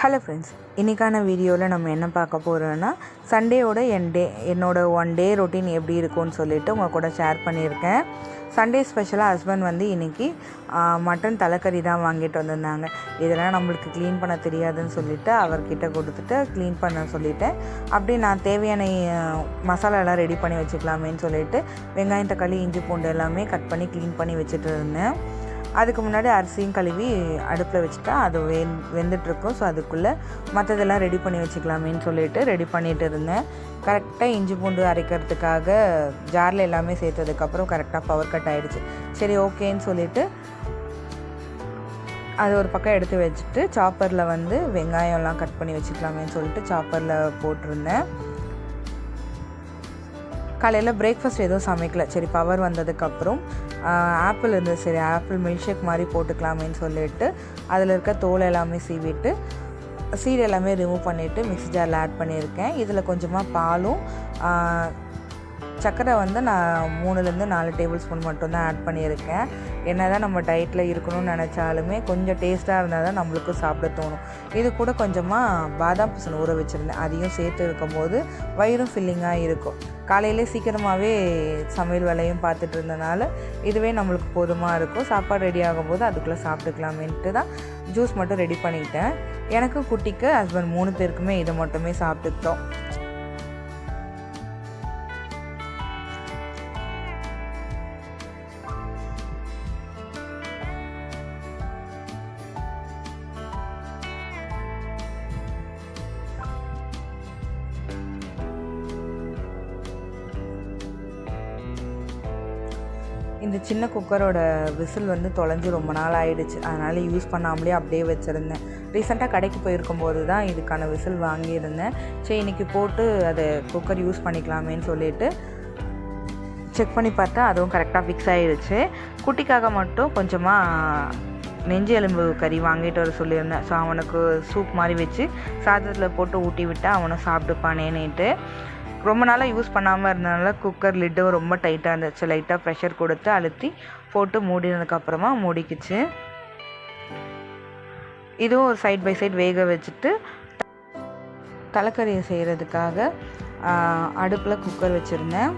Hello friends இன்றைக்கான வீடியோவில் நம்ம என்ன பார்க்க போகிறோன்னா சண்டேயோட என் டே என்னோட ஒன் டே ரொட்டீன் எப்படி இருக்கும்னு சொல்லிட்டு உங்கள் கூட ஷேர் பண்ணியிருக்கேன். சண்டே ஸ்பெஷலாக ஹஸ்பண்ட் வந்து இன்றைக்கி மட்டன் தலைக்கறி தான் வாங்கிட்டு வந்திருந்தாங்க. இதெல்லாம் நம்மளுக்கு க்ளீன் பண்ண தெரியாதுன்னு சொல்லிட்டு அவர்கிட்ட கொடுத்துட்டு க்ளீன் பண்ண சொல்லிவிட்டேன் அப்படியே நான் தேவையான மசாலாலாம் ரெடி பண்ணி வச்சுக்கலாமேன்னு சொல்லிட்டு வெங்காயம் தக்காளி இஞ்சி பூண்டு எல்லாமே கட் பண்ணி க்ளீன் பண்ணி வச்சுட்டு இருந்தேன். அதுக்கு முன்னாடி அரிசியும் கழுவி அடுப்பில் வச்சுட்டா அது வெ வெந்துட்டுருக்கும். ஸோ அதுக்குள்ளே மற்றதெல்லாம் ரெடி பண்ணி வச்சுக்கலாமேன்னு சொல்லிட்டு ரெடி பண்ணிட்டு இருந்தேன். கரெக்டாக இஞ்சி பூண்டு அரைக்கிறதுக்காக ஜாரில் எல்லாமே சேர்த்ததுக்கப்புறம் கரெக்டாக பவர் கட் ஆகிடுச்சு சரி ஓகேன்னு சொல்லிவிட்டு அது ஒரு பக்கம் எடுத்து வச்சுட்டு சாப்பரில் வந்து வெங்காயம்லாம் கட் பண்ணி வச்சுக்கலாமேன்னு சொல்லிட்டு சாப்பரில் போட்டிருந்தேன். காலையில் பிரேக்ஃபாஸ்ட் எதுவும் சமைக்கல. சரி பவர் வந்ததுக்கப்புறம் ஆப்பிள் இருந்தது. சரி ஆப்பிள் மில்க் ஷேக் மாதிரி போட்டுக்கலாமேன்னு சொல்லிட்டு அதில் இருக்க தோல் எல்லாமே சீவிட்டு சீடு எல்லாமே ரிமூவ் பண்ணிவிட்டு மிக்ஸி ஜாரில் ஆட் பண்ணியிருக்கேன். இதில் கொஞ்சமாக பாலும் சர்க்கரை வந்து நான் மூணுலேருந்து நாலு டேபிள் ஸ்பூன் மட்டும்தான் ஆட் பண்ணியிருக்கேன். என்ன தான் நம்ம டயட்டில் இருக்கணும்னு நினச்சாலுமே கொஞ்சம் டேஸ்ட்டாக இருந்தால் தான் நம்மளுக்கு சாப்பிட தோணும். இது கூட கொஞ்சமாக பாதாம் பிசன் ஊற வச்சுருந்தேன். அதையும் சேர்த்து இருக்கும்போது வயிறும் ஃபில்லிங்காக இருக்கும். காலையிலே சீக்கிரமாகவே சமையல் வேலையும் பார்த்துட்டு இருந்தனால இதுவே நம்மளுக்கு போதுமாக இருக்கும். சாப்பாடு ரெடி ஆகும்போது அதுக்குள்ளே சாப்பிட்டுக்கலாமேன்ட்டு தான் ஜூஸ் மட்டும் ரெடி பண்ணிக்கிட்டேன் எனக்கு குட்டிக்கு ஹஸ்பண்ட் மூணு பேருக்குமே இதை மட்டுமே சாப்பிட்டுக்கிட்டோம். இந்த சின்ன குக்கரோட விசில் வந்து தொலைஞ்சு ரொம்ப நாள் ஆயிடுச்சு. அதனால் யூஸ் பண்ணாமலே அப்படியே வச்சுருந்தேன். ரீசெண்டாக கடைக்கு போயிருக்கும்போது தான் இதுக்கான விசில் வாங்கியிருந்தேன். சரி இன்றைக்கி போட்டு அதை குக்கர் யூஸ் பண்ணிக்கலாமேன்னு சொல்லிட்டு செக் பண்ணி பார்த்தா அதுவும் கரெக்டாக ஃபிக்ஸ் ஆகிடுச்சு குட்டிக்காக மட்டும் கொஞ்சமாக நெஞ்சு எலும்பு கறி வாங்கிட்டு வர சொல்லியிருந்தேன். ஸோ அவனுக்கு சூப் மாதிரி வச்சு சாதத்தில் போட்டு ஊட்டி விட்டால் அவனும் சாப்பிட்டுப்பானேன்னுட்டு ரொம்ப நாளாக யூஸ் பண்ணாமல் இருந்தனால குக்கர் லிட்டும் ரொம்ப டைட்டாக இருந்துச்சு. லைட்டாக ப்ரெஷர் கொடுத்து அழுத்தி போட்டு மூடினதுக்கப்புறமா மூடிக்குச்சு. இதுவும் ஒரு சைட் பை சைட் வேக வச்சுட்டு தலைக்கறியை செய்கிறதுக்காக அடுப்பில் குக்கர் வச்சுருந்தேன்.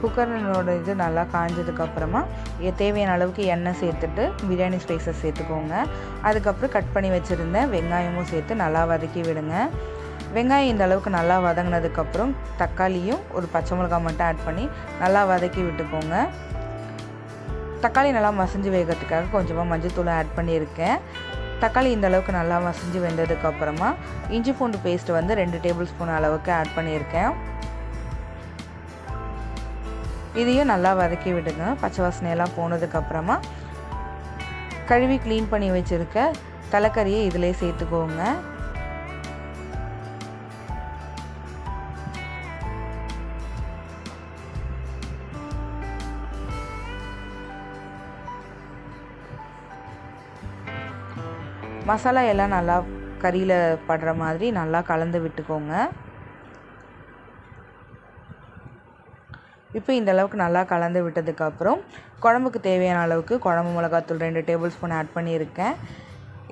குக்கரோட இது நல்லா காஞ்சதுக்கப்புறமா தேவையான அளவுக்கு எண்ணெய் சேர்த்துட்டு பிரியாணி ஸ்பைசஸ் சேர்த்துக்கோங்க. அதுக்கப்புறம் கட் பண்ணி வச்சுருந்த வெங்காயமும் சேர்த்து நல்லா வதக்கி விடுங்க. வெங்காயம் இந்த அளவுக்கு நல்லா வதங்கினதுக்கப்புறம் தக்காளியும் ஒரு பச்சை மிளகாய் மட்டும் ஆட் பண்ணி நல்லா வதக்கி விட்டுக்கோங்க. தக்காளி நல்லா மசிஞ்சு வேகிறதுக்காக கொஞ்சமாக மஞ்சள்தூளை ஆட் பண்ணியிருக்கேன். தக்காளி இந்த அளவுக்கு நல்லா மசிஞ்சு வெந்ததுக்கப்புறமா இஞ்சி பூண்டு பேஸ்ட் வந்து ரெண்டு டேபிள் ஸ்பூன் அளவுக்கு ஆட் பண்ணியிருக்கேன். இதையும் நல்லா வதக்கி விடுங்க. பச்சை வாசனையெல்லாம் போனதுக்கப்புறமா கழுவி க்ளீன் பண்ணி வச்சுருக்க தலைக்கறியை இதிலே சேர்த்துக்கோங்க. மசாலா எல்லாம் நல்லா கறியில் படுற மாதிரி நல்லா கலந்து விட்டுக்கோங்க. இப்போ இந்த அளவுக்கு நல்லா கலந்து விட்டதுக்கப்புறம் குழம்புக்கு தேவையான அளவுக்கு குழம்பு மிளகாத்தூள் ரெண்டு டேபிள் ஸ்பூன் ஆட் பண்ணியிருக்கேன்.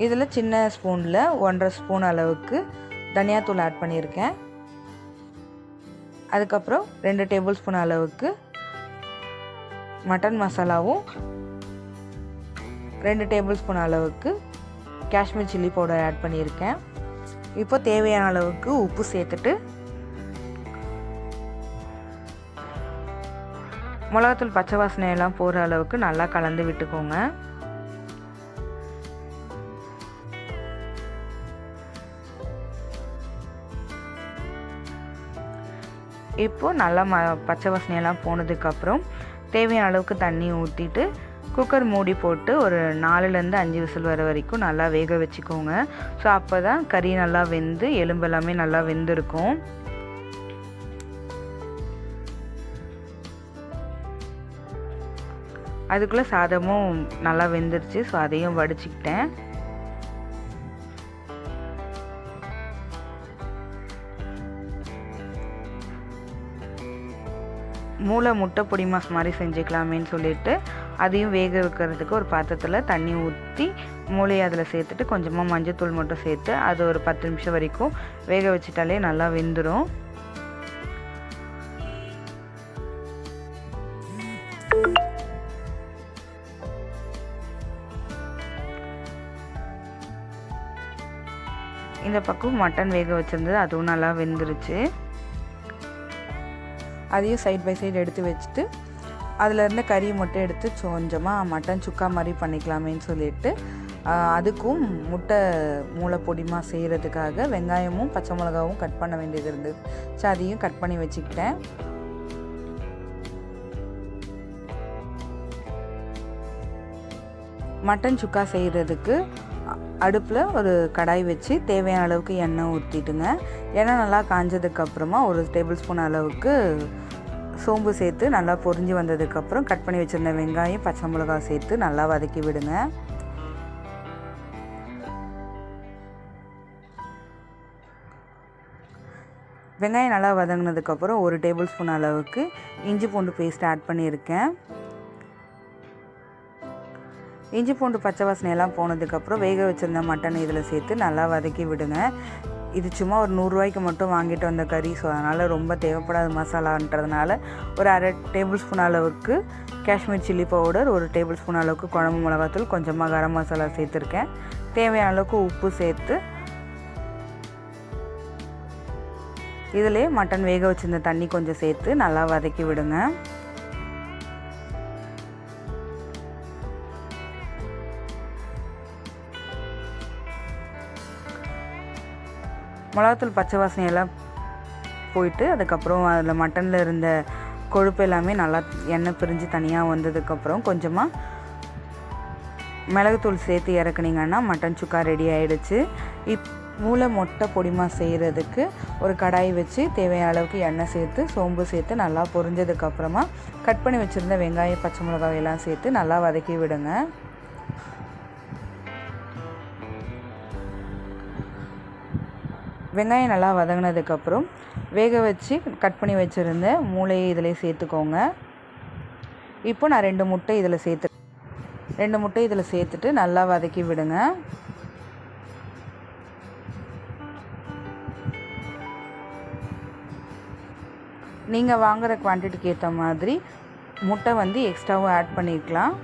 இதில் சின்ன ஸ்பூனில் ஒன்றரை ஸ்பூன் அளவுக்கு தனியாத்தூள் ஆட் பண்ணியிருக்கேன். அதுக்கப்புறம் ரெண்டு டேபிள் ஸ்பூன் அளவுக்கு மட்டன் மசாலாவும் ரெண்டு டேபிள் ஸ்பூன் அளவுக்கு காஷ்மீர் சில்லி பவுடர் ஆட் பண்ணியிருக்கேன். இப்போ தேவையான அளவுக்கு உப்பு சேர்த்துட்டு மிளகாத்தூள் பச்சை வாசனையெல்லாம் போகிற அளவுக்கு நல்லா கலந்து விட்டுக்கோங்க. இப்போது நல்லா ம பச்சை வாசனையெல்லாம் போனதுக்கப்புறம் தேவையான அளவுக்கு தண்ணி ஊற்றிட்டு குக்கர் மூடி போட்டு ஒரு நாலுலேருந்து அஞ்சு விசில் வர வரைக்கும் நல்லா வேக வச்சுக்கோங்க. ஸோ அப்போ தான் கறி நல்லா வெந்து எலும்பு எல்லாமே நல்லா வெந்திருக்கும். அதுக்குள்ளே சாதமும் நல்லா வெந்துருச்சு ஸோ அதையும் வடிச்சுக்கிட்டேன். மூளை முட்டை பொடி மாஸ் மாதிரி செஞ்சுக்கலாமேன்னு சொல்லிட்டு அதையும் வேக வைக்கிறதுக்கு ஒரு பாத்திரத்தில் தண்ணி ஊற்றி மூளையை அதில் சேர்த்துட்டு கொஞ்சமாக மஞ்சத்தூள் மட்டும் சேர்த்து அது ஒரு பத்து நிமிஷம் வரைக்கும் வேக வச்சிட்டாலே நல்லா வெந்துடும் இந்த பக்கம் மட்டன் வேக வச்சுருந்தது அதுவும் நல்லா வெந்துருச்சு. அதையும் சைட் பை சைடு எடுத்து வச்சுட்டு அதில் இருந்த கறியை மட்டும் எடுத்து கொஞ்சமாக மட்டன் சுக்கா மாதிரி பண்ணிக்கலாமேன்னு சொல்லிட்டு அதுக்கும் முட்டை மூளை பொடிமா செய்கிறதுக்காக வெங்காயமும் பச்சை மிளகாவும் கட் பண்ண வேண்டியது இருந்தது. ஸோ அதையும் கட் பண்ணி வச்சுக்கிட்டேன். மட்டன் சுக்கா செய்கிறதுக்கு அடுப்பில் ஒரு கடாய் வச்சு தேவையான அளவுக்கு எண்ணெய் ஊற்றிட்டுங்க எண்ணெய் நல்லா காஞ்சதுக்கப்புறமா ஒரு டேபிள் ஸ்பூன் அளவுக்கு சோம்பு சேர்த்து நல்லா பொரிஞ்சு வந்ததுக்கப்புறம் கட் பண்ணி வச்சுருந்த வெங்காயம் பச்சை மிளகாய் சேர்த்து நல்லா வதக்கி விடுங்க. வெங்காயம் நல்லா வதங்கினதுக்கப்புறம் ஒரு டேபிள் ஸ்பூன் அளவுக்கு இஞ்சி பூண்டு பேஸ்ட் ஆட் பண்ணியிருக்கேன். இஞ்சி பூண்டு பச்சை வாசனையெல்லாம் போனதுக்கப்புறம் வேக வச்சுருந்த மட்டன் இதில் சேர்த்து நல்லா வதக்கி விடுங்க. இது சும்மா ஒரு நூறுரூவாய்க்கு மட்டும் வாங்கிட்டு வந்த கறி ஸோ அதனால் ரொம்ப தேவைப்படாத மசாலான்றதுனால ஒரு அரை டேபிள் ஸ்பூன் அளவுக்கு காஷ்மீர் சில்லி பவுடர் ஒரு டேபிள் ஸ்பூன் அளவுக்கு குழம்பு மிளகாத்தூள் கொஞ்சமாக கரம் மசாலா சேர்த்துருக்கேன். தேவையான அளவுக்கு உப்பு சேர்த்து இதிலே மட்டன் வேக வச்சிருந்த தண்ணி கொஞ்சம் சேர்த்து நல்லா வதக்கி விடுங்க. மிளகாத்தூள் பச்சை வாசனையெல்லாம் போயிட்டு அதுக்கப்புறம் அதில் மட்டனில் இருந்த கொழுப்பு எல்லாமே நல்லா எண்ணெய் பிரிஞ்சு தனியாக வந்ததுக்கப்புறம் கொஞ்சமாக மிளகுத்தூள் சேர்த்து இறக்குனீங்கன்னா மட்டன் சுக்கா ரெடி ஆகிடுச்சு இப் மூளை மொட்டை பொடிமா செய்கிறதுக்கு ஒரு கடாய் வச்சு தேவையான அளவுக்கு எண்ணெய் சேர்த்து சோம்பு சேர்த்து நல்லா பொரிஞ்சதுக்கப்புறமா கட் பண்ணி வச்சுருந்த வெங்காயம் பச்சை மிளகாய் எல்லாம் சேர்த்து நல்லா வதக்கி விடுங்க. வெங்காயம் நல்லா வதங்கினதுக்கப்புறம் வேக வச்சு கட் பண்ணி வச்சுருந்த மூளையை இதில் சேர்த்துக்கோங்க. இப்போ நான் ரெண்டு முட்டை இதில் சேர்த்து ரெண்டு முட்டை இதில் சேர்த்துட்டு நல்லா வதக்கி விடுங்க. நீங்கள் வாங்குகிற குவான்டிட்டிக்கு ஏற்ற மாதிரி முட்டை வந்து எக்ஸ்ட்ராவும் ஆட் பண்ணிக்கலாம்.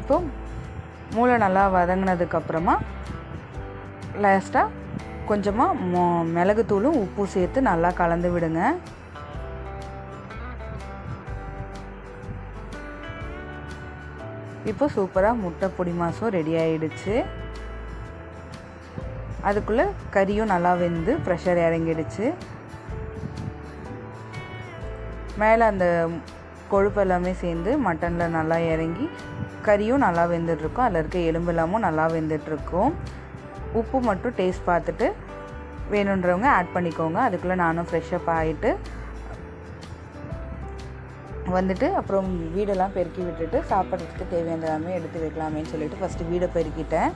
இப்போ மூளை நல்லா வதங்கினதுக்கப்புறமா லாஸ்ட்டாக கொஞ்சமாக மொ மிளகுத்தூளும் உப்பும் சேர்த்து நல்லா கலந்து விடுங்க. இப்போ சூப்பராக முட்டை பொடி மாதம் ரெடி ஆகிடுச்சு அதுக்குள்ளே கறியும் நல்லா வெந்து ப்ரெஷர் இறங்கிடுச்சு. மேலே அந்த கொழுப்பு எல்லாமே சேர்ந்து மட்டனில் நல்லா இறங்கி கறியும் நல்லா வெந்துட்டுருக்கும். அதில் இருக்க எலும்பு எல்லாமும் நல்லா வெந்துட்டுருக்கும். உப்பு மட்டும் டேஸ்ட் பார்த்துட்டு வேணுன்றவங்க ஆட் பண்ணிக்கோங்க. அதுக்குள்ளே நானும் ஃப்ரெஷ்ஷப் ஆகிட்டு வந்துட்டு அப்புறம் வீடெல்லாம் பெருக்கி விட்டுட்டு சாப்பிட்றதுக்கு தேவையான எடுத்து வைக்கலாமேன்னு சொல்லிட்டு ஃபஸ்ட்டு வீடை பெருக்கிட்டேன்.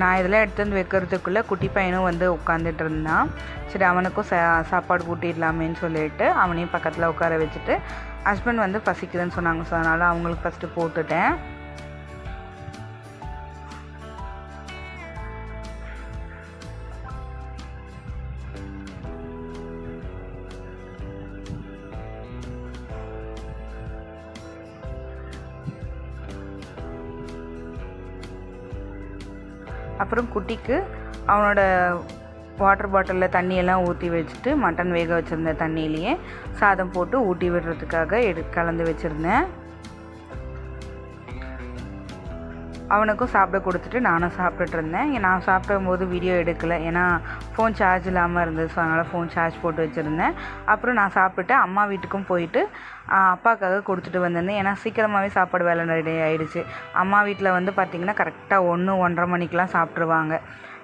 நான் இதெல்லாம் எடுத்து வந்து வைக்கிறதுக்குள்ளே குட்டி பையனும் வந்து உட்காந்துட்டு இருந்தான். சரி அவனுக்கும் சா சாப்பாடு கூட்டிடலாமேன்னு சொல்லிட்டு அவனையும் பக்கத்தில் உட்கார வச்சுட்டு ஹஸ்பண்ட் வந்து பசிக்குதுன்னு சொன்னாங்க. ஸோ அதனால் அவங்களுக்கு ஃபஸ்ட்டு போட்டுட்டேன். அப்புறம் குட்டிக்கு அவனோட வாட்டர் பாட்டிலில் தண்ணியெல்லாம் ஊற்றி வச்சுட்டு மட்டன் வேக வச்சுருந்த தண்ணியிலையே சாதம் போட்டு ஊட்டி விடுறதுக்காக எடு கலந்து வச்சுருந்தேன். அவனுக்கும் சாப்பிட கொடுத்துட்டு நானும் சாப்பிட்டுட்டு இருந்தேன். நான் சாப்பிடும் போது வீடியோ எடுக்கலை. ஏன்னா ஃபோன் சார்ஜ் இல்லாமல் இருந்தது. ஸோ அதனால் ஃபோன் சார்ஜ் போட்டு வச்சுருந்தேன். அப்புறம் நான் சாப்பிட்டுட்டு அம்மா வீட்டுக்கும் போயிட்டு அப்பாவுக்காக கொடுத்துட்டு வந்திருந்தேன். ஏன்னா சீக்கிரமாகவே சாப்பாடு வேலை ரெடி ஆகிடுச்சு அம்மா வீட்டில் வந்து பார்த்திங்கன்னா கரெக்டாக ஒன்று ஒன்றரை மணிக்கெலாம் சாப்பிட்ருவாங்க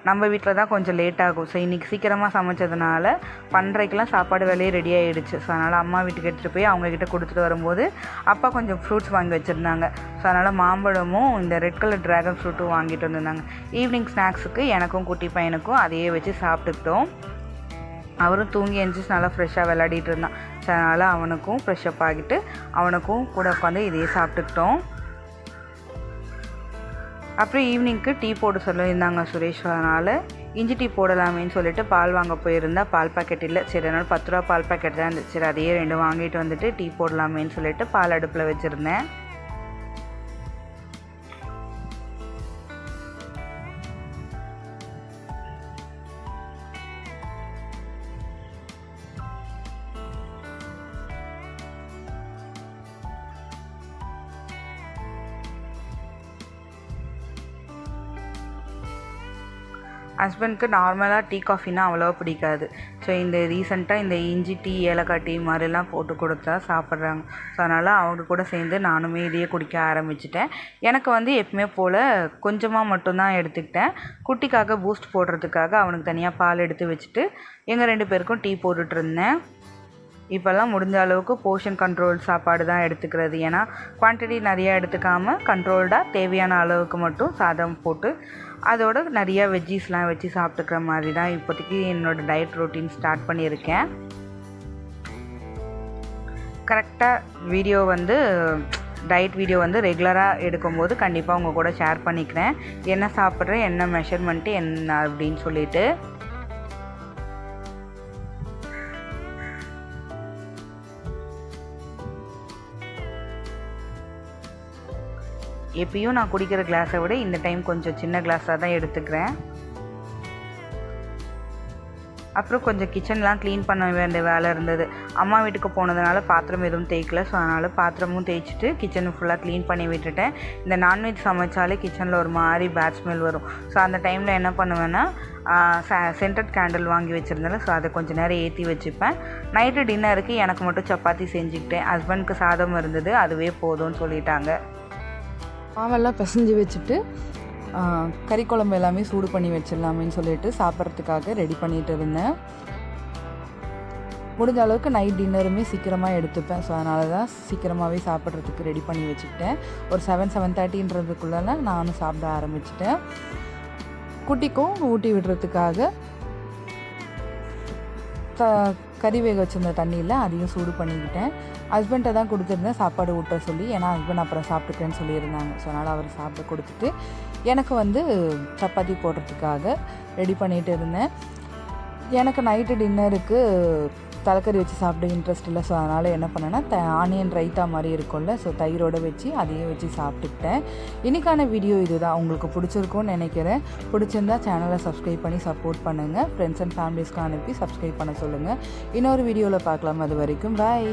நம்ம வீட்டில் தான் கொஞ்சம் லேட் ஆகும். ஸோ இன்றைக்கி சீக்கிரமாக சமைச்சதுனால பன்றரைக்கெலாம் சாப்பாடு வேலையே ரெடி ஆகிடுச்சு ஸோ அதனால் அம்மா வீட்டுக்கு எடுத்துகிட்டு போய் அவங்கக்கிட்ட கொடுத்துட்டு வரும்போது அப்பா கொஞ்சம் ஃப்ரூட்ஸ் வாங்கி வச்சுருந்தாங்க. ஸோ அதனால் மாம்பழமும் இந்த ரெட் கலர் ட்ராகன் ஃப்ரூட்டும் வாங்கிட்டு வந்திருந்தாங்க. ஈவினிங் ஸ்நாக்ஸுக்கு எனக்கும் குட்டி பையனுக்கும் அதையே வச்சு சாப்பிட்டுக்கிட்டோம். அவரும் தூங்கி எழுந்துச்சு நல்லா ஃப்ரெஷ்ஷாக விளையாடிட்டு இருந்தான். ஸோ அதனால் அவனுக்கும் ஃப்ரெஷ்ஷப் ஆகிட்டு அவனுக்கும் கூட உட்காந்து இதையே சாப்பிட்டுக்கிட்டோம். அப்புறம் ஈவினிங்க்கு டீ போட சொல்லியிருந்தாங்க சுரேஷ் அதனால் இஞ்சி டீ போடலாமேன்னு சொல்லிட்டு பால் வாங்க போயிருந்தா பால் பாக்கெட் இல்லை. சரி அதனால் பத்து ரூபா பால் பாக்கெட் தான் இருந்துச்சு. சரி அதையே ரெண்டு வாங்கிட்டு வந்துட்டு டீ போடலாமேன்னு சொல்லிட்டு பால் அடுப்பில் வச்சுருந்தேன். ஹஸ்பண்ட்க்கு நார்மலாக டீ காஃபினா அவ்வளோவா பிடிக்காது. ஸோ இந்த ரீசெண்டாக இந்த இஞ்சி டீ ஏலக்காய் டீ மாதிரிலாம் போட்டு கொடுத்தா சாப்பிட்றாங்க. ஸோ அதனால் அவங்க கூட சேர்ந்து நானுமே இதையே குடிக்க ஆரம்பிச்சிட்டேன். எனக்கு வந்து எப்பவுமே போல் கொஞ்சமாக மட்டும்தான் எடுத்துக்கிட்டேன். குட்டிக்காக பூஸ்ட் போடுறதுக்காக அவனுக்கு தனியாக பால் எடுத்து வச்சுட்டு எங்கள் ரெண்டு பேருக்கும் டீ போட்டுட்ருந்தேன் இப்போல்லாம் முடிஞ்ச அளவுக்கு போர்ஷன் கண்ட்ரோல் சாப்பாடு தான் எடுத்துக்கிறது. ஏன்னா குவான்டிட்டி நிறையா எடுத்துக்காமல் கண்ட்ரோல்டாக தேவையான அளவுக்கு மட்டும் சாதம் போட்டு அதோட நிறையா வெஜ்ஜீஸ்லாம் வச்சு சாப்பிட்டுக்கிற மாதிரி தான் இப்போதைக்கு என்னோடய டயட் ரொட்டீன் ஸ்டார்ட் பண்ணியிருக்கேன். கரெக்டாக வீடியோ வந்து டயட் வீடியோ வந்து ரெகுலராக எடுக்கும்போது கண்டிப்பாக உங்கள் கூட ஷேர் பண்ணிக்கிறேன். என்ன சாப்பிட்றேன் என்ன மெஷர்மெண்ட்டு என்ன அப்படின்னு சொல்லிட்டு. எப்பயும் நான் குடிக்கிற கிளாஸை விட இந்த டைம் கொஞ்சம் சின்ன கிளாஸாக தான் எடுத்துக்கிறேன். அப்புறம் கொஞ்சம் கிச்சன்லாம் க்ளீன் பண்ண வேண்டிய வேலை இருந்தது. அம்மா வீட்டுக்கு போனதுனால பாத்திரம் எதுவும் தேய்க்கல ஸோ அதனால் பாத்திரமும் தேய்ச்சிட்டு கிச்சனை ஃபுல்லாக க்ளீன் பண்ணி விட்டுட்டேன். இந்த நான்வெஜ் சமைச்சாலே கிச்சனில் ஒரு மாதிரி பேட் ஸ்மெல் வரும். ஸோ அந்த டைமில் என்ன பண்ணுவேன்னா சென்டட் கேண்டில் வாங்கி வச்சுருந்தேன் ஸோ அதை கொஞ்சம் நேரம் ஏற்றி வச்சுப்பேன். நைட்டு டின்னருக்கு எனக்கு மட்டும் சப்பாத்தி செஞ்சுக்கிட்டேன். ஹஸ்பண்ட்க்கு சாதம் இருந்தது அதுவே போதும்னு சொல்லிட்டாங்க. மாவெல்லாம் பிசைஞ்சு வச்சுட்டு கறி குழம்பு எல்லாமே சூடு பண்ணி வச்சிடலாமேன்னு சொல்லிட்டு சாப்பிட்றதுக்காக ரெடி பண்ணிகிட்டு இருந்தேன். முடிஞ்ச அளவுக்கு நைட் டின்னருமே சீக்கிரமாக எடுத்துப்பேன். ஸோ அதனால தான் சீக்கிரமாகவே சாப்பிட்றதுக்கு ரெடி பண்ணி வச்சுக்கிட்டேன். ஒரு செவன் செவன் தேர்ட்டின்றதுக்குள்ளே நானும் சாப்பிட ஆரம்பிச்சிட்டேன். குட்டிக்கும் ஊட்டி விடுறதுக்காக த கறி வேக வச்சுருந்த தண்ணியில் அதையும் சூடு பண்ணிக்கிட்டேன். ஹஸ்பண்ட்டை தான் கொடுத்துருந்தேன். சாப்பாடு ஊட்ட சொல்லி. ஏன்னா ஹஸ்பண்ட் அப்புறம் சாப்பிட்டுக்கிறேன்னு சொல்லியிருந்தாங்க. ஸோ அதனால் அவர் சாப்பிட்டு கொடுத்துட்டு எனக்கு வந்து சப்பாத்தி போடுறதுக்காக ரெடி பண்ணிகிட்டு இருந்தேன். எனக்கு நைட்டு டின்னருக்கு தலைக்கறி வச்சு சாப்பிட இன்ட்ரெஸ்ட் இல்லை. ஸோ அதனால் என்ன பண்ணேன்னா த ஆனியன் ரைத்தா மாதிரி இருக்கும்ல. ஸோ தயிரோடு வச்சு அதையும் வச்சு சாப்பிட்டுக்கிட்டேன். இன்றைக்கான வீடியோ இதுதான். உங்களுக்கு பிடிச்சிருக்கும்னு நினைக்கிறேன். பிடிச்சிருந்தா சேனலை சப்ஸ்கிரைப் பண்ணி சப்போர்ட் பண்ணுங்கள் ஃப்ரெண்ட்ஸ் அண்ட் ஃபேமிலிஸ்க்கு அனுப்பி சப்ஸ்கிரைப் பண்ண சொல்லுங்கள் இன்னொரு வீடியோவில் பார்க்கலாம். அது வரைக்கும் பாய்